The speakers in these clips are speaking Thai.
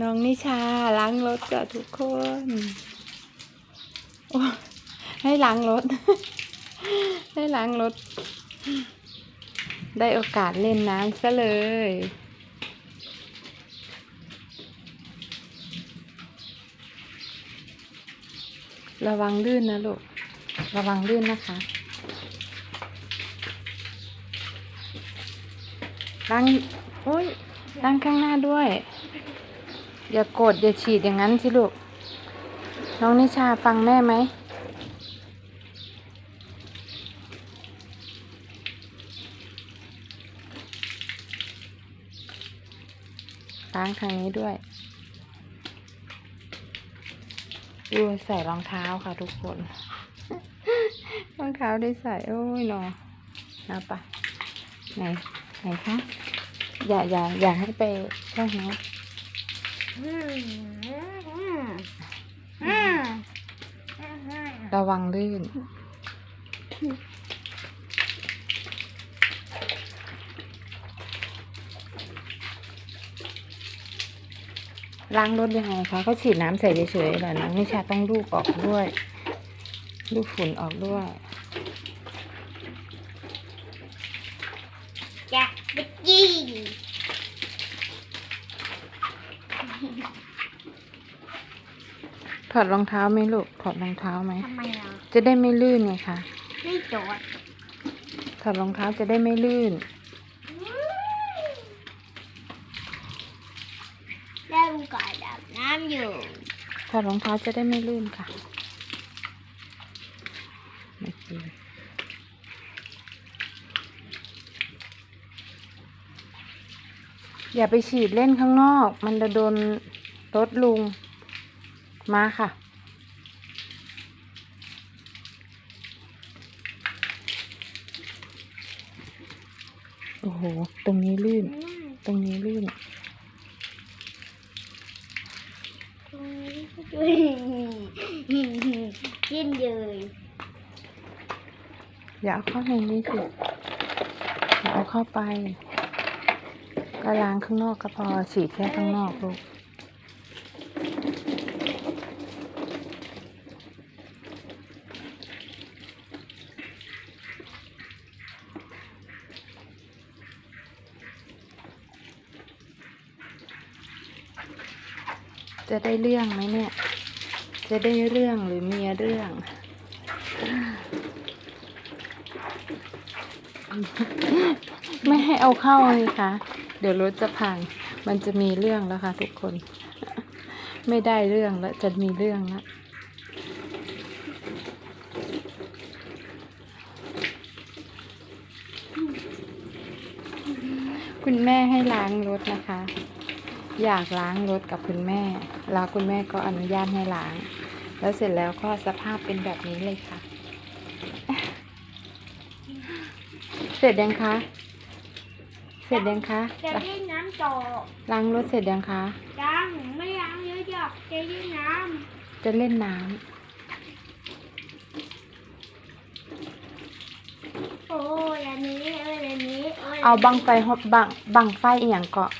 น้องนิชาล้างรถจ้ะทุกคนโอ้ให้ล้างรถ ให้ล้างรถ ได้โอกาสเล่นน้ำซะเลยระวังลื่นนะลูก ระวังลื่นนะคะ ล้างโอ้ยล้างข้างหน้าด้วย อย่ากด อย่าฉีดอย่างนั้นสิลูก น้องนิชาฟังแม่ไหม ล้างทางนี้ด้วยดูใส่รองเท้าค่ะทุกคน รองเท้าได้ใส่ โอ้ยนอเอาไปไหน ไหนคะ อย่าอย่าอย่าให้ไปเข้าห้องอืมอืมอืม ระวังลื่น ล้างรถยังไงคะเขาฉีดน้ำใส่เฉยๆเหรอน้องนิชาต้องลูบออกด้วย ลูบฝุ่นออกด้วยจะไปกิน ถอดรองเท้าไหมลูก ถอดรองเท้าไหม ทำไมอะ จะได้ไม่ลื่นไงคะ ไม่จอดถอดรองเท้าจะได้ไม่ลื่น ได้โอกาสอาบน้ำอยู่ ถอดรองเท้าจะได้ไม่ลื่นค่ะไม่กินอย่าไปฉีดเล่นข้างนอก มันจะโดนรถลุง มาค่ะ โอ้โห ตรงนี้ลื่น ตรงนี้ลื่น ตรงนี้ก็ด้วยกินเลยอย่าเอาเข้าในนี้สิอย่าเอาเข้าไปก็ล้างข้างนอกก็พอฉีดแค่ข้างนอกลูก จะได้เรื่องไหมเนี่ย จะได้เรื่องหรือเมียเรื่อง ไม่ให้เอาเข้าเลยค่ะ เดี๋ยวรถจะพัง มันจะมีเรื่องแล้วค่ะทุกคน ไม่ได้เรื่องแล้วจะมีเรื่องแล้วคุณแม่ให้ล้างรถนะคะ อยากล้างรถกับคุณแม่ แล้วคุณแม่ก็อนุญาตให้ล้าง แล้วเสร็จแล้วก็สภาพเป็นแบบนี้เลยค่ะ เสร็จยังคะ เสร็จยังคะ จะเล่นน้ำต่อล้างรถเสร็จยังคะยังไม่ล้างเยอะหรอกจะเล่นน้จะเล่นน้ำำโอ้ยอันนี้เอ้ยอันนี้ยเอาบังไฟฮอบบังบังไฟอหย่างเกาะบนดังไฟเย็นหูเข้ามาวันนั้นรุ่นเย็นอยู่ดังไฟใจคนหนึ่งจุดอ่อนเหมันฟ้าให้คนหนึ่งจุดแค่ที่ใจเป็นตัวโอ้ยยิ่งตัวนี้อ้าอ้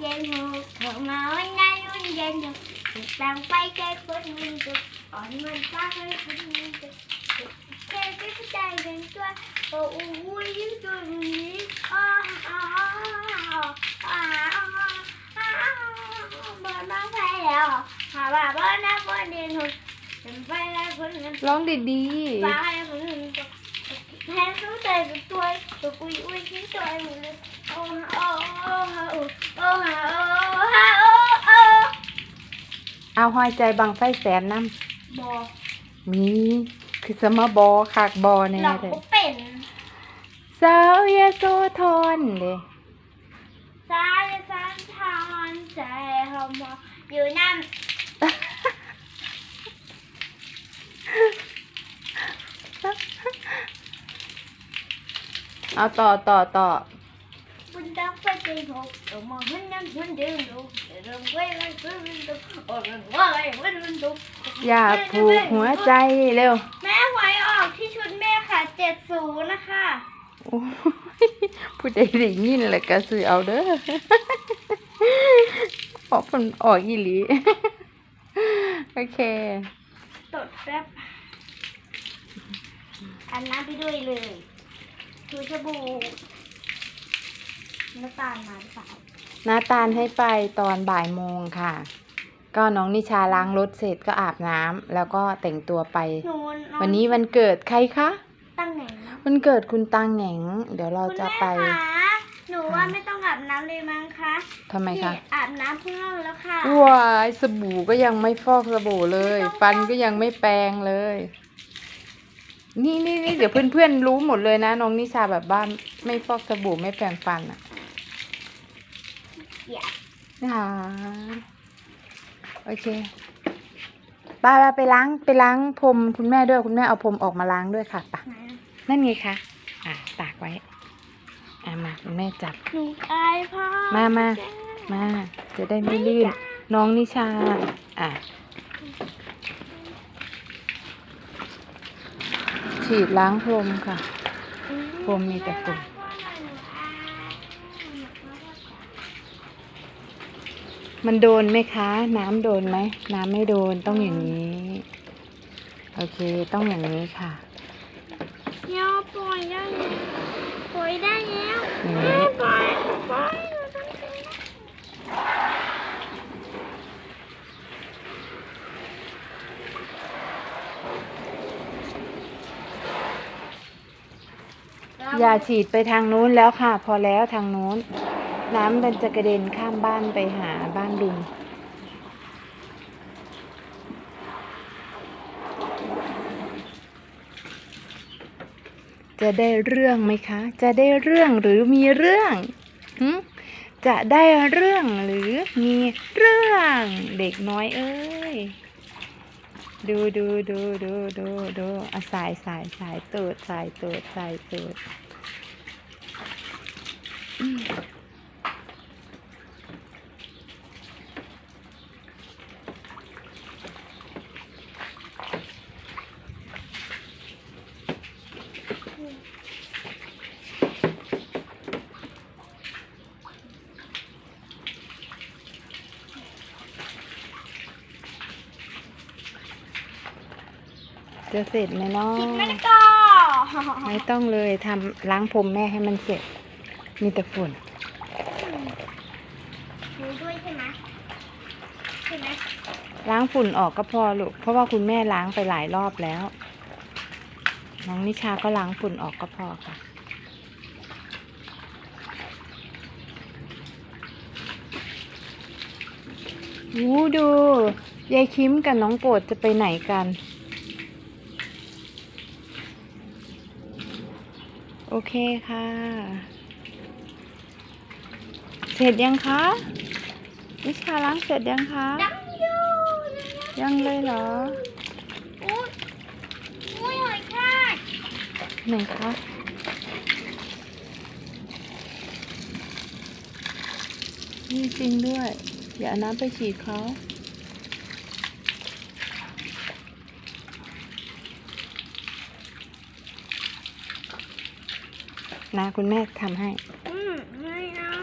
dây hương thượng mà anh đã luôn dây được Được bàn quay cây phút nguyên tục Ổn mình phá hơi phút nguyên tục Cây cái phút tay gần tôi Bộ vui dưới tôi nghĩ Ô ô ô ô Bà bán phải rồi Hà bà bán đã có điện hồn Đừng phải ra phút nguyên tục Lón đi đi Bà hai phút nguyên tục Hai phút tay của tôi Tôi quý quý dưới tôi một lần เอาห้อยใจบังไฟแสนน้ำบอมีคือสมบอขากบอแน่เเลยสาวยาโซทอนเลยสาวยสันทอนใจหอมอยู่น้ำเอาต่อต่อต่อ องมันยังมันเดินดูเรื่องไว้ไว้เรื่องดูโอ้เรื่องว่าไว้เรื่องดูอยากผูกหัวใจเร็ว แม่หวยออกที่ชุดแม่ค่ะเจ็ดศูนย์นะคะโอ้ยผู้ใดได้ยินแหละก็ซื้อเอาเด้อออกผลออกอีหลี โอเค ตดแป๊บอันน้ำไปด้วยเลยคือสบู่ น้ำตาลมาหรือเปล่าน้าตาลให้ไปตอนบ่ายโมงค่ะ ก็น้องนิชาล้างรถเสร็จก็อาบน้ำแล้วก็แต่งตัวไป หนูองวันนี้วันเกิดใครคะตั้งไหนนะวันเกิดคุณตังแหน่งเดี๋ยวเราจะไป คุณแม่คะหนูว่าไม่ต้องอาบน้ำเลยมั้งคะทำไมคะพี่อาบน้ำเพิ่งแล้วค่ะ ว้ายสบู่ก็ยังไม่ฟอกสบู่เลยฟันก็ยังไม่แปรงเลย นี่นี่นี่เดี๋ยวเพื่อนๆรู้หมดเลยนะน้องนิชาแบบว่าไม่ฟอกสบู่ไม่แปรงฟันอะ เดี๋ยวอ่าโอเคไปไปไปล้างไปล้างพรมคุณแม่ด้วยคุณแม่เอาพรมออกมาล้างด้วยค่ะไปะไหนอะนั่นไงคะ อะ ตากไว้ อะ มาคุณแม่จับ หนูอายพ่อมามา มา จะได้ไม่ลื่น น้องนิชา อะ ฉีดล้างพรมค่ะ พรมมีแต่ฝุ่น มันโดนไหมคะ น้ำโดนไหม น้ำไม่โดนต้องอย่างนี้ โอเคต้องอย่างนี้ค่ะเดี๋ยวปล่อยได้แล้วปล่อยได้แล้วอย่างนี้ปล่อยปล่อยหนูทำได้แล้วอย่าฉีดไปทางนู้นแล้วค่ะ พอแล้วทางนู้น น้ำมันจะกระเด็นข้ามบ้านไปหาบ้านลุงจะได้เรื่องไหมคะ จะได้เรื่องหรือมีเรื่องจะได้เรื่องหรือมีเรื่องเด็กน้อยเอ้ย ดูดูดูดูดูดูอะสายสายสายตูดสายตูดสายตูด จะเสร็จไหมเนาะกินมะละกอไม่ต้องเลยทำล้างผมแม่ให้มันเสร็จ มีแต่ฝุ่นหนูด้วยใช่ไหมใช่ไหมล้างฝุ่นออกก็พอลูก เพราะว่าคุณแม่ล้างไปหลายรอบแล้ว น้องนิชาก็ล้างฝุ่นออกก็พอค่ะวูดู ยายคิมกับน้องโปรดจะไปไหนกัน โอเคค่ะ เสร็จยังคะนิชาล้างเสร็จยังคะดังอยู่ยังเลยเหรออุ้ยอุ้ยหอยทากไหนคะนี่จริงด้วย อย่าเอาน้ำไปฉีดเขา นะคุณแม่ทำให้ อืมไม่เอา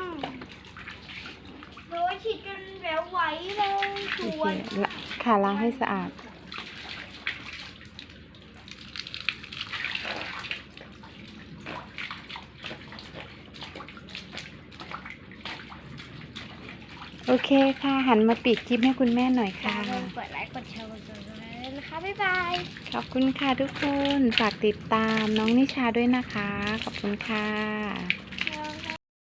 โดยฉีดจนแบบไหวเลยสโอวยเคละค่ะล้างให้สะอาด โอเคค่ะ หันมาปิดคลิปให้คุณแม่หน่อยอย่าค่ะลืมกดไลค์กดแชร์กดติด บ๊ายบาย ขอบคุณค่ะทุกคน ฝากติดตามน้องนิชาด้วยนะคะ ขอบคุณค่ะ